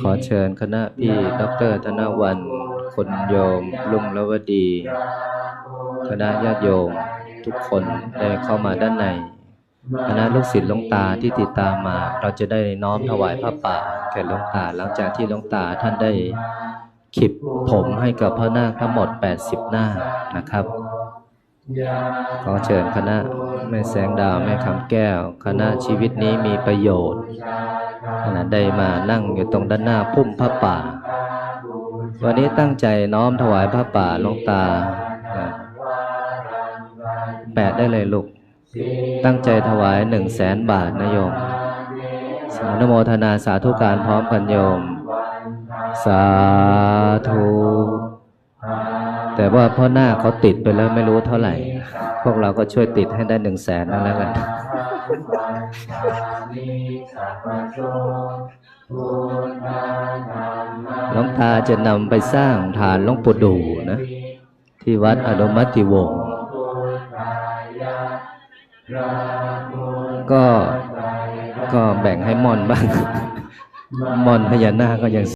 ขอเชิญคณะพี่ดรธนวัน คนโยม ลุงละวดี คณะญาติโยม ทุกคนได้เข้ามาด้านใน คณะลูกศิษย์หลวงตาที่ติดตามมา เราจะได้น้อมถวายพระป่าแก่หลวงตาหลังจากที่หลวงตาท่านได้ขิบผมให้กับพระนาคทั้งหมด 80 หน้านะครับ ขอเชิญคณะ แม่แสงดาว แม่คำแก้ว คณะชีวิตนี้มีประโยชน์ขณะได้มานั่งอยู่ตรงด้านหน้าพุ่มพระป่า วันนี้ตั้งใจน้อมถวายพระป่าลงตา แปดได้เลยลูก ตั้งใจถวายหนึ่งแสนบาทนะโยมสาธุโมทนาสาธุการพร้อมกันโยม สาธ แต่ว่าพ่อหน้าคเขาติดไปแล้วไม่รู้เท่าไหร่ พวกเราก็ช่วยติดให้ได้หนึ่งแสนนั่นแล้วกันหลวงตาจะนำไปสร้างฐานหลวงปู่ดูนะ ที่วัดอนุมัติวงศ์ก็ก็แบ่งให้ม่อนบ้างม่อนพญานาคก็ยัง